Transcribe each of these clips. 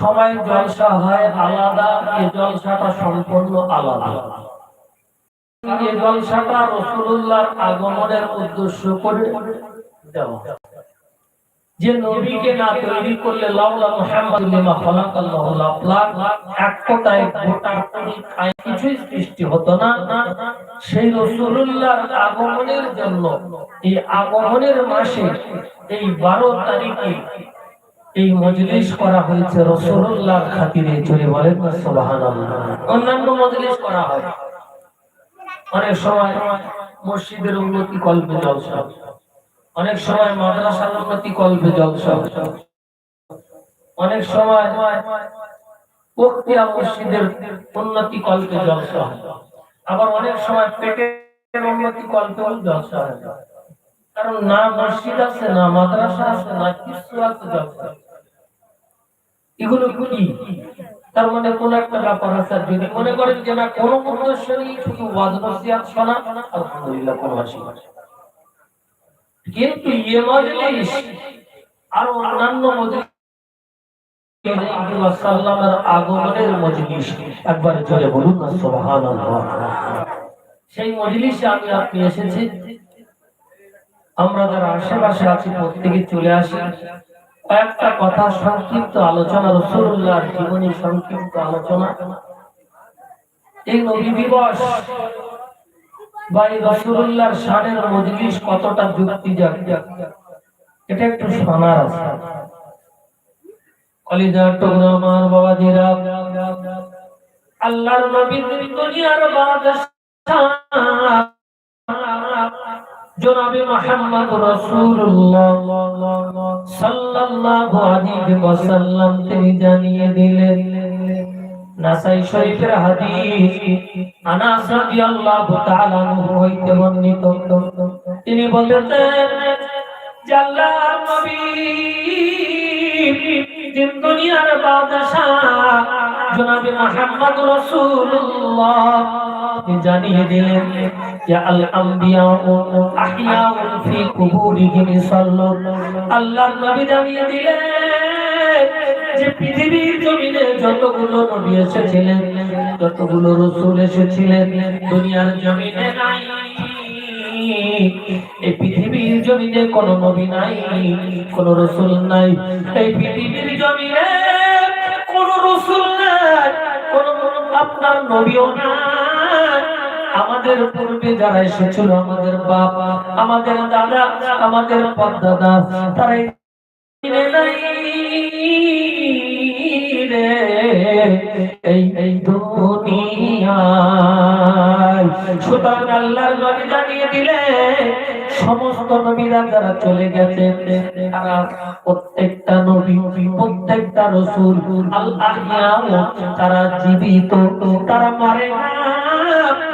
সময় জলসা হয় আলাদা এই জলসাটা সম্পূর্ণ আলাদা। জলসাটা আগমনের উদ্দেশ্য করে যে নবীকে না তৈরি করলে কিছুই সৃষ্টি হতো না। সেই রাসূলুল্লাহর আগমনের জন্য এই আগমনের মাসে এই 12 তারিখে এই মজলিস করা হয়েছে রাসূলুল্লাহর খাতিরে চলে বলেন না অন্যান্য মজলিস করা হয়। অনেক সময় মসজিদের উন্নতি কল্পে জলসা। অনেক সময় মাদ্রাসার উন্নতি কল্পে জলসা। অনেক সময় মসজিদের উন্নতি কল্পে জলসা। আবার অনেক সময় পেটের উন্নতি কল্পেও জলসা। হয় কারণ না মসজিদ আছে, না মাদ্রাসা আছে, না কিছু আছে জলসা। এগুলো কি তার মানে কোন একটা ব্যাপার আছে যদি মনে করেন যে না, কোনো উদ্দেশ্য শুধু ওয়াজ নসিহত শোনা, আলহামদুলিল্লাহ, কোনো অসুবিধা কিন্তু ইয়ে মজলিস আর অন্যান্য মজলিস আগমনের মজলিস, একবার জোরে বলুন না, সুবহানাল্লাহ। সেই মজলিসে আমি, আপনি এসেছি আমরা যারা আশেপাশে আছি, প্রত্যেকে চলে আসি। কয়েকটা কথা সংক্ষিপ্ত আলোচনা, রসুল্লাহর জীবনী সংক্ষিপ্ত আলোচনা। এই নবী দিবস বা এই কতটা যুক্তি এটা একটু শোনার আছে। আল্লাহর নবী দুনিয়ার তিনি জানিয়ে দিলেন তিনি নবী দিন দুনিয়ার রাসূলুল্লাহ। জানিয়ে দিলেন যতগুলো নবী এসেছিলেন যতগুলো রসুল এসেছিলেন দুনিয়ার জমিনে নাই। এই পৃথিবীর জমিনে কোন নবী নাই, কোন রসুল নাই। এই পৃথিবীর জমিনে কোন রসুল আপনার নবীও আমাদের পূর্বে যারা এসেছিল, আমাদের বাপ, আমাদের দাদা, আমাদের পদ্দাদা তারাই এই দুনিয়ায় সুতরাং আল্লাহর নবী জানিয়ে দিলে, সমস্ত নবীরা যারা চলে গেছে, তারা প্রত্যেকটা নবী, প্রত্যেকটা রসুল আল্লাহ তারা জীবিত, তারা মারে না।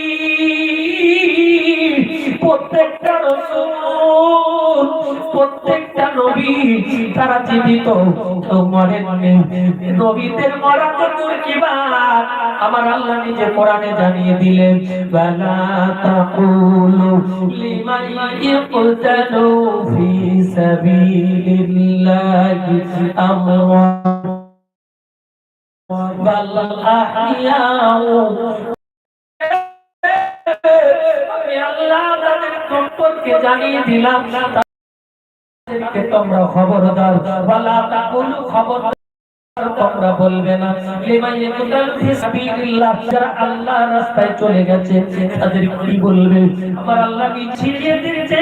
প্রত্যেকটা রসুল, প্রত্যেকটা নবী তারা জীবিত মরেন নবীদের মরা তো দূর কি আমার আল্লাহ নিজে কোরআনে জানিয়ে দিলেন, বালা তাকুলু লিমান ইয়াকুতালু ফি সাবিলিল্লাহি আমওয়াত বাল আহইয়াউ আমি আল্লাহ তাদের সম্পর্কে জানিয়ে দিলাম। তোমরা খবরদার। বলা তা খবর তোমরা বলবে না যারা আল্লাহর রাস্তায় চলে গেছে, তাদের কি বলবে? আমার আল্লাহ কি ছিড়িয়ে দিয়েছে?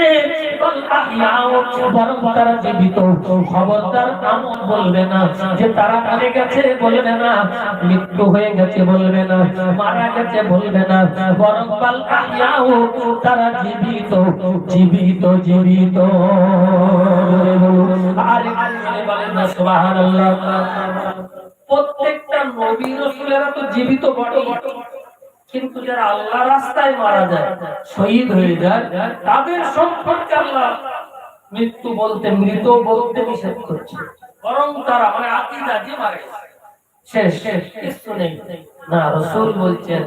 মৃত্যু হয়ে গেছে বলবে না, মারা গেছে বলবে না, বরং তারা জীবিত জীবিত জীবিত। আর প্রত্যেকটা নবী তো জীবিত বটে। কিন্তু যারা আল্লাহ রাস্তায় মারা যায়, শহীদ হয়ে যায়, তাদের সম্পর্কে আল্লাহ মৃত্যু বলতে, মৃত বলতে নিষেধ করছে। বরং তারা মানে আকিদা যে মারে শেষ শেষ, কিছু নেই। না, রসুল বলছেন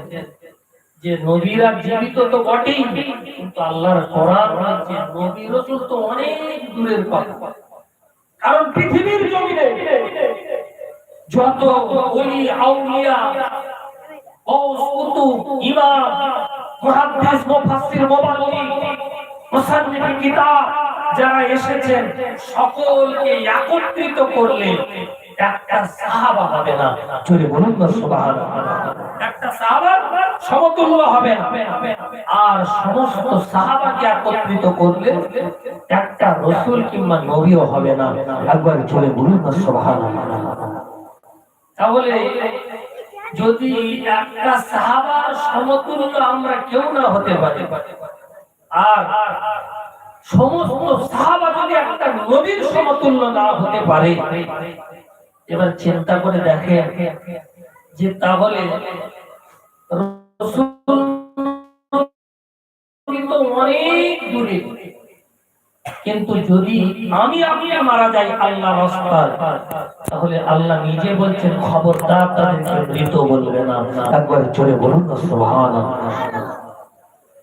যে নবীরা জীবিত তো বটেই, কিন্তু আল্লাহর বলছে, নবী রসুল তো অনেক দূরের কথা। কারণ পৃথিবীর জমিনে যত ওলি আউলিয়া ইমাম, মুহাদ্দিস, মুফাসসির মুবাল্লিগ কিতাব যারা এসেছেন, সকলকে একত্রিত করলে একটা সাহাবা হবে না। জোরে বলুন না সুবহানাল্লাহ। আর সমস্ত সাহাবাকে একত্রিত করলে একটা রসুল কিংবা নবীও হবে না। একবার জোরে বলুন না তাহলে যদি একটা সাহাবার সমতুল্য আমরা কেউ না হতে পারি, আর সমস্ত সাহাবা যদি একটা নবীর সমতুল্য না হতে পারে, এবার চিন্তা করে দেখে যে তাহলে কিন্তু অনেক দূরে। কিন্তু যদি আমি আপনি মারা যাই আল্লাহ তাহলে আল্লাহ নিজে বলছেন, খবরদার তাদেরকে মৃত বলবে না। একবার জোরে বলুন না, সুবহানাল্লাহ।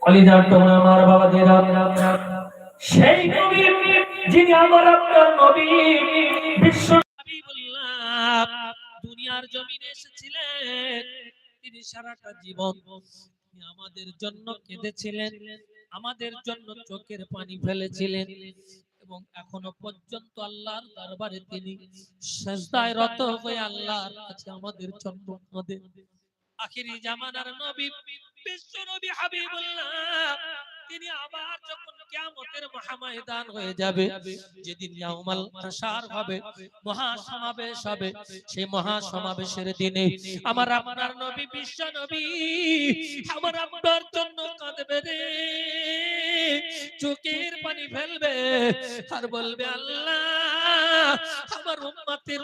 কলিজার তোমরা আমার বাবা দেরা সেই নবী যিনি আমার আপনার নবী, বিশ্ব দুনিয়ার জমিনে এসেছিলেন। তিনি সারাটা জীবন আমাদের জন্য কেঁদেছিলেন, আমাদের জন্য চোখের পানি ফেলেছিলেন এবং এখনও পর্যন্ত আল্লাহর দরবারে তিনি সেজদায় রত হয়ে আল্লাহর কাছে আমাদের জন্য কাঁদেন আখিরি জামানার নবী বিশ্ব নবী হাবিবুল্লাহ তিনি আবার যখন কিয়ামতের হয়ে যাবে, যেদিন ইয়াউমাল হবে, মহাসমাবেশ হবে, সেই মহাসমাবেশের দিনে আমার নবী, বিশ্ব নবী, আমার জন্য কাঁদবে রে। চোখের পানি ফেলবে। আর বলবে, আল্লাহ, আমার উম্মতের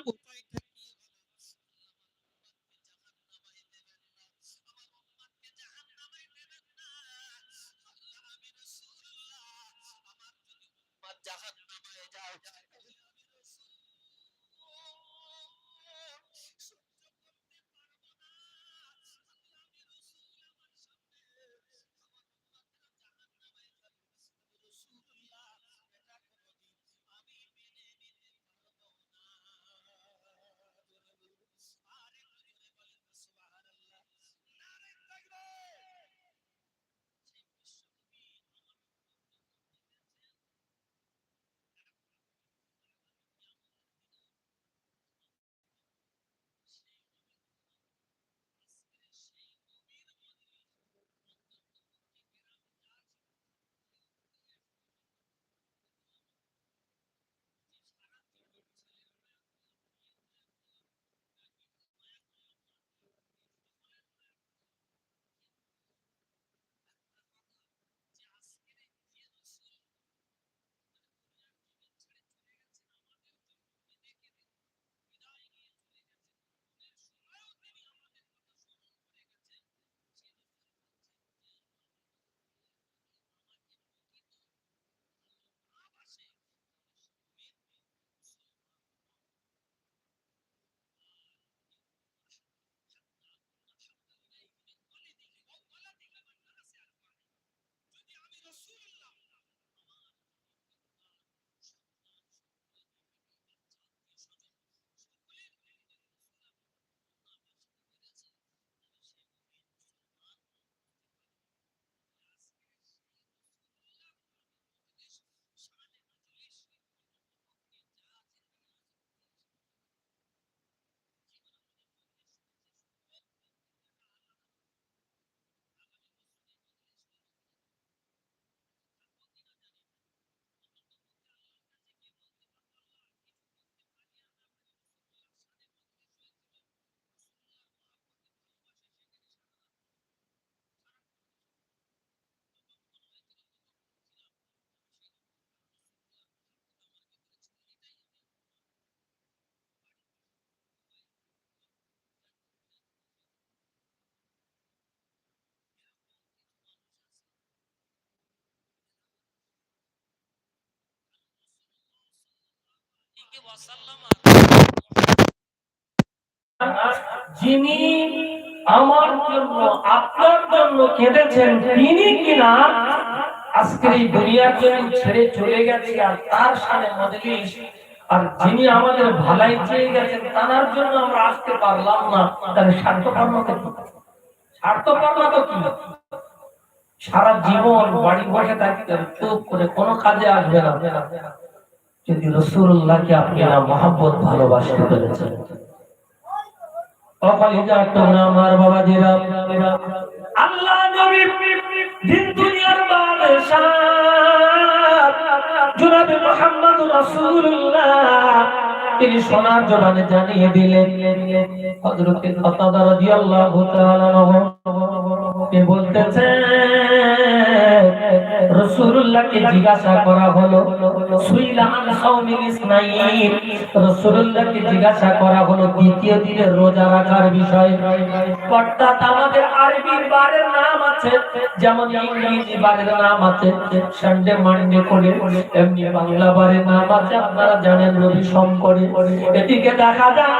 যিনি আমার জন্য আপনার জন্য কেঁদেছেন তিনি কিনা আজকের এই দুনিয়ার জন্য ছেড়ে চলে গেছে আর তার সামনে মজলিস। আর যিনি আমাদের ভালাই চেয়ে গেছেন তার জন্য আমরা আসতে পারলাম না। তাহলে স্বার্থপর্ণতা কি? স্বার্থপর্ণতা কি? সারা জীবন বাড়ি বসে থাকতে হবে, চুপ করে কোনো কাজে আসবে না। যদি রসুল্লাহকে আপনি না মহাব্বত পেরেছেন। অকলিজা আমার বাবা দিরা আল্লাহ নবী তিনি সোনার জবানে জানিয়ে দিলেন, হযরতে কাতাদা রাদিয়াল্লাহু তাআলা কে বলতেছেন রাসূলুল্লাহকে জিজ্ঞাসা করা হলো রাসূলুল্লাহকে জিজ্ঞাসা করা হলো, দ্বিতীয় দিনের রোজা রাখার বিষয়ে? অর্থাৎ আমাদের আরবি বারের নাম আছে, যেমন ইংরেজি বারের নাম আছে সানডে মানডে করে, এমনি বাংলা বারের নাম আছে, আপনারা জানেন রবি শঙ্করে এদিকে দেখা যায়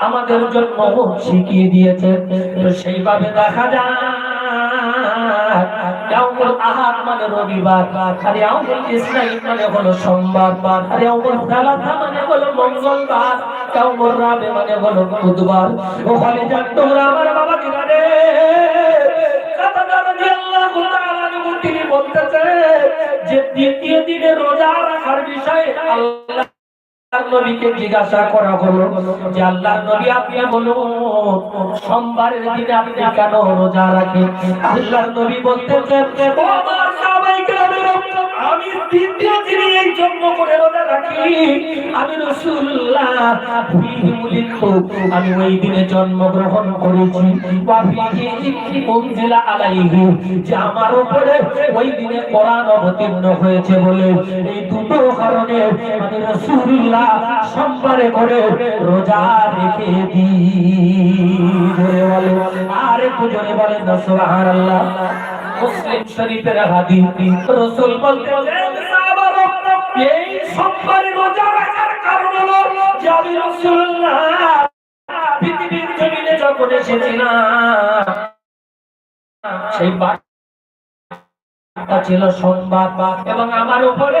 আমাদের জন্য শিখিয়ে দিয়েছে। তো সেইভাবে দেখা যায়। মানে আর মানে মানে মঙ্গলবার। ইয়াউমুল রাবে মানে হলো বুধবার। যান তোমরা আমার বাবা তাআলা আনহু তিনি যে দ্বিতীয় দিনে রোজা রাখার বিষয়ে আল্লাহ আল্লাহর নবী আপনি বলুন সোমবারের দিনে আপনি কেন রোজা রাখেন? আল্লাহ নবী বলতেছেন আমি রাসূলুল্লাহ আমি ওই দিনে জন্মগ্রহণ করেছি। উনজিলা আলাইহি। যে আমার উপরে ওই দিনে কোরআন অবতীর্ণ হয়েছে বলে এই দুটো কারণে আমি রাসূলুল্লাহ সোমবারে করে রোজা রেখে দিই। বলে আর একটু জোরে বলেন না, সুবহানাল্লাহ। মুসলিম শরীফের হাদিস, রাসূল বলতেন সাহাবারা, এই রাখার কারণ হলো যে আমি রসুল্লাহ পৃথিবীর জমিনে যখন সেই ছিল সোমবার এবং আমার উপরে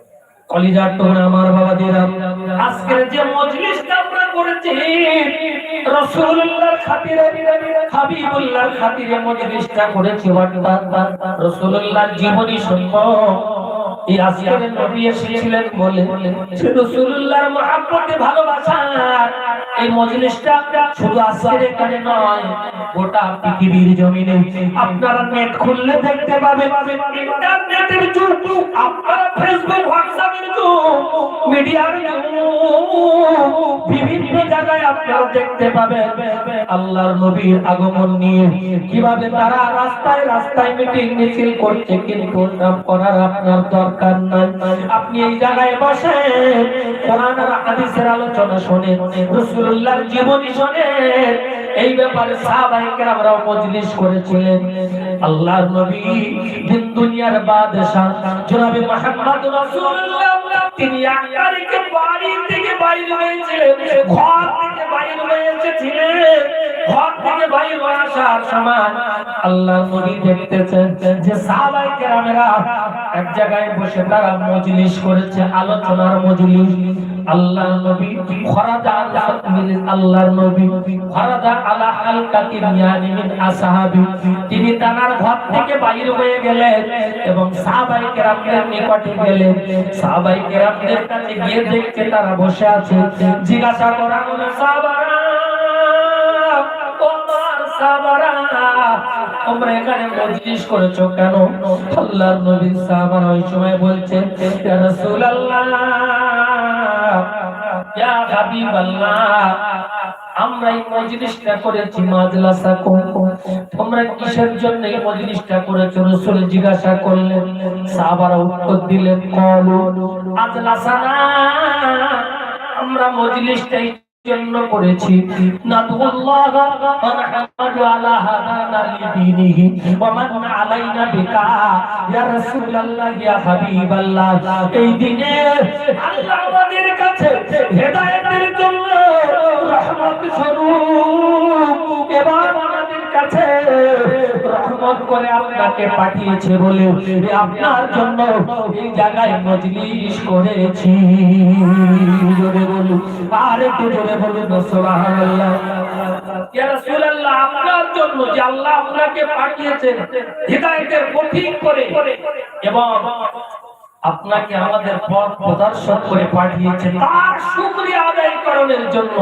কলিজার তোমরা আমার বাবা দিলাম আজকের যে মজলিসটা আমরা করেছি, রাসূলুল্লাহর খাতিরে, হাবিবুল্লাহর খাতিরে মজলিসটা করেছি রাসূলুল্লাহর জীবনী শুনব আপনারা নেট খুললে দেখতে পাবেন। ইন্টারনেটের যুগ, আপনারা ফেসবুক হোয়াটসঅ্যাপের যুগ, মিডিয়ার বিভিন্ন জায়গায় আপনারা দেখতে পাবেন আল্লাহর নবীর আগমন নিয়ে কীভাবে তারা রাস্তায় রাস্তায় মিটিং মিছিল করছে, কিন্তু করার আপনার দরকার। নাই। আপনি এই জায়গায় বসে কোরআন আর হাদিসের আলোচনা শুনে রাসূলুল্লাহর জীবনী শুনে এই ব্যাপারে সাহাবায়ে কেরামরাও মজলিস করেছিলেন। আল্লাহর নবী দিন দুনিয়ার বাদশা জনাবে মুহাম্মদ রাসূলুল্লাহ, তিনি আকারিকে বাড়িতে হয়েছে, ঘর থেকে ঘর থেকে আসার সময় আল্লাহ নবী দেখতেছেন যে সাহাবাই কেরামেরা এক জায়গায় বসে তারা মজলিস করেছে, আলোচনার মজলিস। আল্লাহর নবী আল্লাহর নবী আলা হালকাতি আসহাবি। তিনি তানার ঘর থেকে হয়ে গেলেন এবং সাহাবাই কেরামদের নিকটে গেলেন। সাহাবাই কেরামদের কাছে গিয়ে দেখতে তারা বসে আছে। জিজ্ঞাসা করা হলো, সাহাবারা কেন? নবী সাহাবারা ওই সময় বলছেন ইয়া হাবিবাল্লাহ, আমরা এই মজলিসটা করেছি মাজলাসা তোমরা কিসের জন্য এই মজলিসটা করেছ? রাসূল জিজ্ঞাসা করলেন, সাহাবারা উত্তর দিলেন, কলু আজলাসানা আমরা মজলিসটাই জন্য করেছি। নাদুল্লাহ ওয়া নাহমাদু আলা হাদানা লিদিনিহি ওয়া মান আল্লাহ আমাদের কাছে হেদায়েতের জন্য রহমত কাছে করে আপনাকে পাঠিয়েছে বলে আপনার জন্য এই জায়গায় মজলিস করেছি। জোরে আর একটু জোরে আপনাকে আমাদের পথ প্রদর্শন করে পাঠিয়েছেন তার শুকরিয়া আদায় করণের জন্য।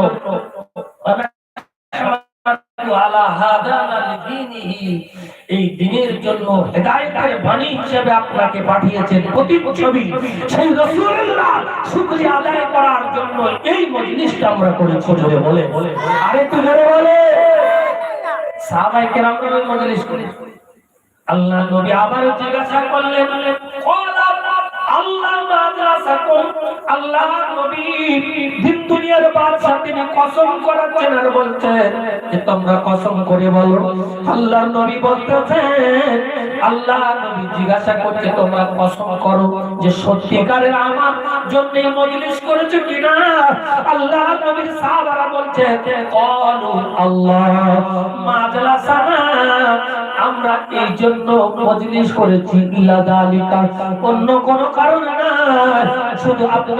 এই দিনের জন্য হেদায়েতের বাণী হিসেবে আপনাকে পাঠিয়েছেন প্রতিচ্ছবি সেই রাসূলুল্লাহ শুকরিয়া আদায় করার জন্য এই মজলিসটা আমরা করেছি জোরে বলে। আরে তুই জোরে বলে। সাহাবায়ে কেরাম ওই মজলিস করেছি আল্লাহ নবী আবার জিজ্ঞাসা করলেন আল্লাহ মাদ্রাসা কোন আল্লাহ নবী দিন দুনিয়ার বাদশা তিনি কসম তোমরা কসম করে বলো। আল্লাহ নবী আল্লাহ নবী জিজ্ঞাসা করছে, তোমরা কসম করো যে সত্যিকারের আমার জন্য এই মজলিস করেছ কিনা? আল্লাহ নবীর সাহাবারা বলছে আল্লাহ আমরা এই জন্য মজলিস করেছি অন্য কোন কারণ না, শুধু আপনার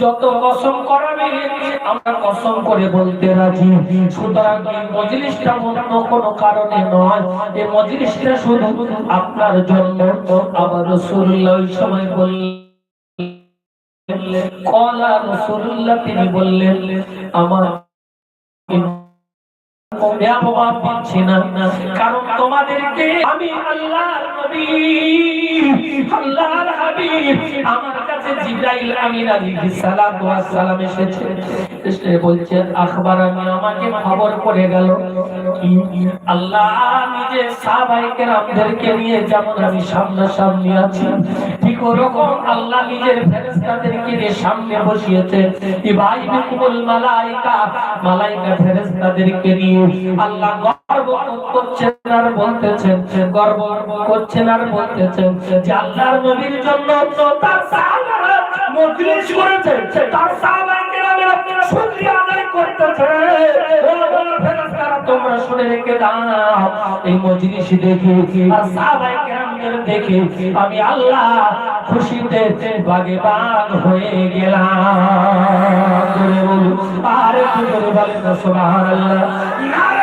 যত কসম করাবে, আমরা কসম করে বলতে রাজি। সুতরাং এই মজলিসটা অন্য কোনো কারণে নয়। এই মজলিসটা শুধু আপনার জন্য। আবার রাসূলুল্লাহ সময় বললেন, কলা রাসূলুল্লাহ তিনি বললেন, আমার কারণ তোমাদেরকে আমি আল্লাহর নবী আমার জিবরাইল আমিন আলাইহিস সালাতু ওয়াস সালাম এসেছে। এসে বলছে আখবার আমি আমাকে খবর পড়ে গেল আল্লাহ নিজে সাহাবায়ে কেরামদেরকে নিয়ে যেমন আমি সামনাসামনি আছি, ঠিক ওরকম আল্লাহ নিজের ফেরেশতাদেরকে নিয়ে সামনে বসিয়েছে। ইবাইকুল মালাইকা মালাইকা ফেরেশতাদেরকে নিয়ে আল্লাহ গর্ব করছেন আর বলতেছেন, গর্ব করছেন আর বলতেছেন যে আল্লাহর নবীর জন্য তার সাহাবারা মজলিস করেছে তার সাহাবায়ে কেরামেরা শুকরিয়া আদায় করতেছে। তোমরা শুনে রেখে দাও, এই মজলিস দেখে আর সাহাবায়ে কেরামদের আমি আল্লাহ খুশিতে বাগে বাগ হয়ে গেলাম। জোরে আর একটু জোরে বলেন সুবহানাল্লাহ।